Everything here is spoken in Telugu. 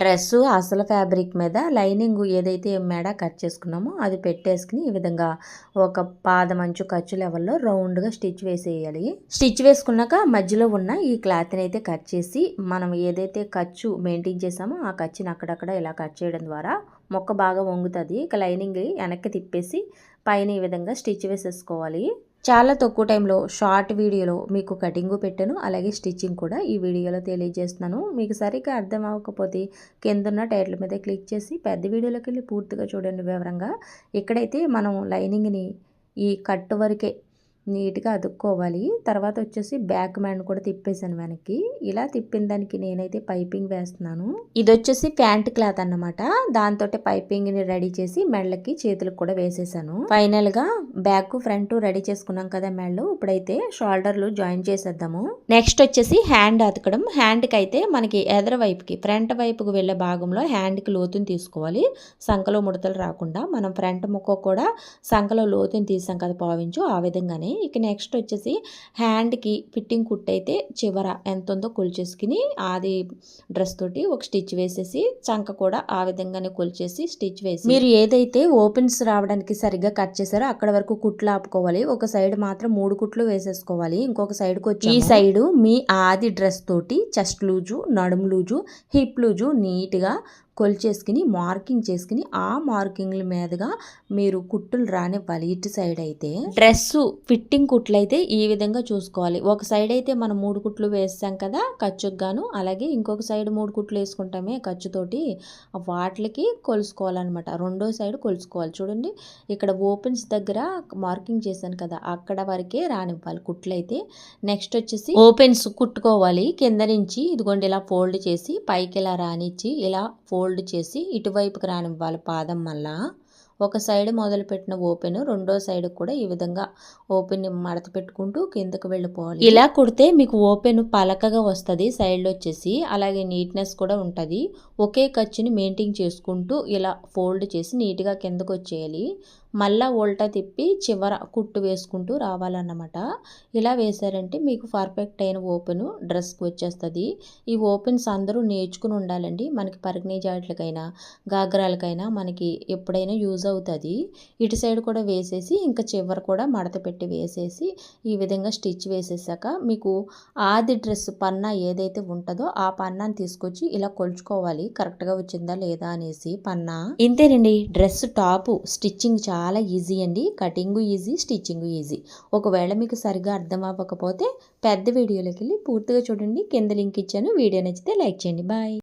డ్రెస్సు అసలు ఫ్యాబ్రిక్ మీద లైనింగ్ ఏదైతే మెడ కట్ చేసుకున్నామో అది పెట్టేసుకుని ఈ విధంగా ఒక పాదమంచు ఖర్చు లెవెల్లో రౌండ్గా స్టిచ్ వేసేయాలి. స్టిచ్ వేసుకున్నాక మధ్యలో ఉన్న ఈ క్లాత్ని అయితే కట్ చేసి మనం ఏదైతే ఖర్చు మెయింటైన్ చేసామో ఆ ఖర్చుని అక్కడక్కడ ఇలా కట్ చేయడం ద్వారా మొక్క బాగా వంగుతుంది. ఇక లైనింగ్ వెనక్కి తిప్పేసి పైన ఈ విధంగా స్టిచ్ వేసేసుకోవాలి. చాలా తక్కువ టైంలో షార్ట్ వీడియోలో మీకు కటింగ్ పెట్టాను అలాగే స్టిచ్చింగ్ కూడా ఈ వీడియోలో తెలియజేస్తున్నాను. మీకు సరిగ్గా అర్థం అవ్వకపోతే కిందన్న టైటిల్ మీద క్లిక్ చేసి పెద్ద వీడియోలోకి వెళ్ళి పూర్తిగా చూడండి వివరంగా. ఇక్కడైతే మనం లైనింగ్ని ఈ కట్ వరకే నీట్గా అతుక్కోవాలి. తర్వాత వచ్చేసి బ్యాక్ మ్యాండ్ కూడా తిప్పేశాను వెనక్కి. ఇలా తిప్పిన దానికి నేనైతే పైపింగ్ వేస్తున్నాను. ఇది వచ్చేసి ప్యాంట్ క్లాత్ అన్నమాట. దాంతో పైపింగ్ని రెడీ చేసి మెళ్ళకి చేతులకు కూడా వేసేసాను. ఫైనల్గా బ్యాక్ ఫ్రంట్ రెడీ చేసుకున్నాం కదా మెళ్ళు. ఇప్పుడైతే షోల్డర్లు జాయిన్ చేసేద్దాము. నెక్స్ట్ వచ్చేసి హ్యాండ్ అతకడం. హ్యాండ్కి అయితే మనకి ఎదర వైపుకి ఫ్రంట్ వైపుకి వెళ్ళే భాగంలో హ్యాండ్కి లోతుని తీసుకోవాలి. సంఖలో ముడతలు రాకుండా మనం ఫ్రంట్ ముక్క కూడా సంఖలో లోతుని తీసాం కదా పావించు ఆ విధంగానే. ఇక నెక్స్ట్ వచ్చేసి హ్యాండ్కి ఫిట్టింగ్ కుట్ అయితే చివర ఎంత ఉందో కొలిచేసుకుని అది డ్రెస్ తోటి ఒక స్టిచ్ వేసేసి చంక కూడా ఆ విధంగానే కొలిచేసి స్టిచ్ వేసి మీరు ఏదైతే ఓపెన్స్ రావడానికి సరిగ్గా కట్ చేశారో అక్కడ వరకు కుట్లు ఆపుకోవాలి. ఒక సైడ్ మాత్రం మూడు కుట్లు వేసేసుకోవాలి. ఇంకొక సైడ్కి వచ్చి ఈ సైడ్ మీ ఆది డ్రెస్ తోటి చెస్ట్ లూజు నడుము లూజు హిప్ లూజు నీట్గా కొలిచేసుకుని మార్కింగ్ చేసుకుని ఆ మార్కింగ్ల మీదుగా మీరు కుట్టులు రానివ్వాలి. ఇటు సైడ్ అయితే డ్రెస్ ఫిట్టింగ్ కుట్లు అయితే ఈ విధంగా చూసుకోవాలి. ఒక సైడ్ అయితే మనం మూడు కుట్లు వేసాం కదా ఖర్చుకు గాను. అలాగే ఇంకొక సైడ్ మూడు కుట్లు వేసుకుంటామే ఖర్చుతోటి వాటికి కొలుసుకోవాలన్నమాట. రెండో సైడ్ కొలుసుకోవాలి. చూడండి ఇక్కడ ఓపెన్స్ దగ్గర మార్కింగ్ చేశాను కదా అక్కడ వరకే రానివ్వాలి కుట్లు అయితే. నెక్స్ట్ వచ్చేసి ఓపెన్స్ కుట్టుకోవాలి. కింద నుంచి ఇదిగోండి ఇలా ఫోల్డ్ చేసి పైకి ఇలా రానిచ్చి ఇలా ఫోల్డ్ ఫోల్డ్ చేసి ఇటువైపుకి రానివ్వాలి పాదం మళ్ళా. ఒక సైడ్ మొదలుపెట్టిన ఓపెన్ రెండో సైడ్ కూడా ఈ విధంగా ఓపెన్ మడత పెట్టుకుంటూ కిందకు వెళ్ళిపోవాలి. ఇలా కుడితే మీకు ఓపెన్ పలకగా వస్తుంది సైడ్లో వచ్చేసి. అలాగే నీట్నెస్ కూడా ఉంటుంది. ఒకే ఖర్చుని మెయింటైన్ చేసుకుంటూ ఇలా ఫోల్డ్ చేసి నీట్గా కిందకు వచ్చేయాలి. మళ్ళా ఉల్టా తిప్పి చివర కుట్టు వేసుకుంటూ రావాలన్నమాట. ఇలా వేశారంటే మీకు పర్ఫెక్ట్ అయిన ఓపెన్ డ్రెస్కి వచ్చేస్తుంది. ఈ ఓపెన్స్ అందరూ నేర్చుకుని ఉండాలండి. మనకి పరిజ్ఞ జాట్లకైనా గాగ్రాలకైనా మనకి ఎప్పుడైనా యూజ్ అవుతుంది. ఇటు సైడ్ కూడా వేసేసి ఇంకా చివర కూడా మడత పెట్టి వేసేసి ఈ విధంగా స్టిచ్ వేసేసాక మీకు ఆది డ్రెస్ పన్నా ఏదైతే ఉంటుందో ఆ పన్నాను తీసుకొచ్చి ఇలా కొలుచుకోవాలి. కరెక్ట్గా వచ్చిందా లేదా అనేసి పన్నా. ఇంతేనండి. డ్రెస్ టాపు స్టిచ్చింగ్ చాలా చాలా ఈజీ అండి. Cutting easy stitching easy. ఒకవేళ మీకు సరిగ్గా అర్థం అవ్వకపోతే పెద్ద వీడియోలోకి వెళ్ళి పూర్తిగా చూడండి. కింద లింక్ ఇచ్చాను. వీడియో నచ్చితే లైక్ చేయండి. బాయ్.